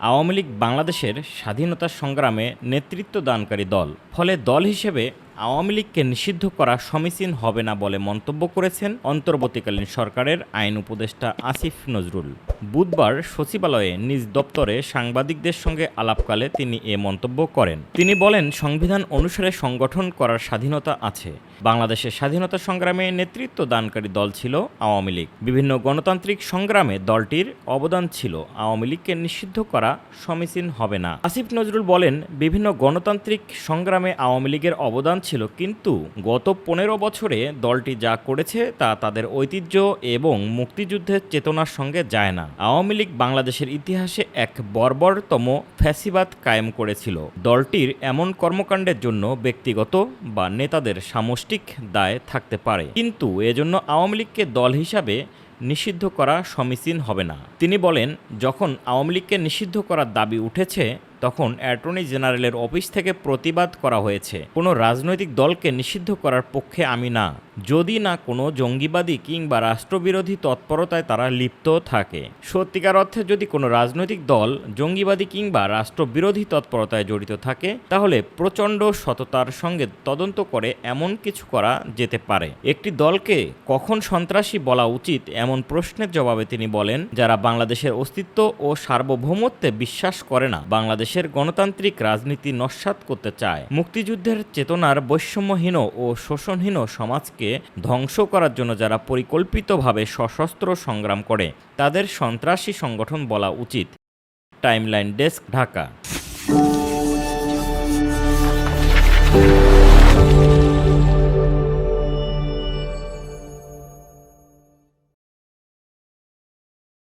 আওয়ামী লীগ বাংলাদেশের স্বাধীনতা সংগ্রামে নেতৃত্ব দানকারী দল। ফলে দল হিসেবে আওয়ামী লীগকে নিষিদ্ধ করা সমীচীন হবে না বলে মন্তব্য করেছেন অন্তর্বর্তীকালীন সরকারের আইন উপদেষ্টা আসিফ নজরুল। বুধবার সচিবালয়ে নিজ দপ্তরে সাংবাদিকদের সঙ্গে আলাপকালে তিনি এ মন্তব্য করেন। তিনি বলেন, সংবিধান অনুসারে সংগঠন করার স্বাধীনতা আছে। বাংলাদেশের স্বাধীনতা সংগ্রামে নেতৃত্ব দানকারী দল ছিল আওয়ামী লীগ। বিভিন্ন গণতান্ত্রিক সংগ্রামে দলটির অবদান ছিল। আওয়ামী লীগকে নিষিদ্ধ করা সমীচীন হবে না। আসিফ নজরুল বলেন, বিভিন্ন গণতান্ত্রিক সংগ্রামে আওয়ামী লীগের অবদান ছিল, কিন্তু গত পনেরো বছরে দলটি যা করেছে তা তাদের ঐতিহ্য এবং মুক্তিযুদ্ধের চেতনার সঙ্গে যায় না। আওয়ামী লীগ বাংলাদেশের ইতিহাসে এক বর্বরতম ফ্যাসিবাদ কায়েম করেছিল। দলটির এমন কর্মকাণ্ডের জন্য ব্যক্তিগত বা নেতাদের সামষ্টিক দায় থাকতে পারে। কিন্তু এজন্য আওয়ামী লীগকে দল হিসাবে নিষিদ্ধ করা সমীচীন হবে না। তিনি বলেন, যখন আওয়ামী লীগকে নিষিদ্ধ করার দাবি উঠেছে তখন অ্যাটর্নি জেনারেলের অফিস থেকে প্রতিবাদ করা হয়েছে। কোনো রাজনৈতিক দলকে নিষিদ্ধ করার পক্ষে আমি না। যদি না কোনো জঙ্গিবাদী কিংবা রাষ্ট্রবিরোধী তৎপরতায় তারা লিপ্ত থাকে। সত্যিকার অর্থে যদি কোনো রাজনৈতিক দল, জঙ্গিবাদী কিংবা রাষ্ট্রবিরোধী তৎপরতায় জড়িত থাকে, তাহলে প্রচণ্ড সততার সঙ্গে তদন্ত করে এমন কিছু করা যেতে পারে। একটি দলকে কখন সন্ত্রাসী বলা উচিত এমন প্রশ্নের জবাবে তিনি বলেন, যারা বাংলাদেশের অস্তিত্ব ও সার্বভৌমত্বে বিশ্বাস করে না, বাংলাদেশের গণতান্ত্রিক রাজনীতি নস্যাৎ করতে চায়। মুক্তিযুদ্ধের চেতনার বৈষম্যহীন ও শোষণহীন সমাজকে ধ্বংস করার জন্য যারা পরিকল্পিতভাবে সশস্ত্র সংগ্রাম করে, তাদের সন্ত্রাসী সংগঠন বলা উচিত। Timeline desk, Dhaka.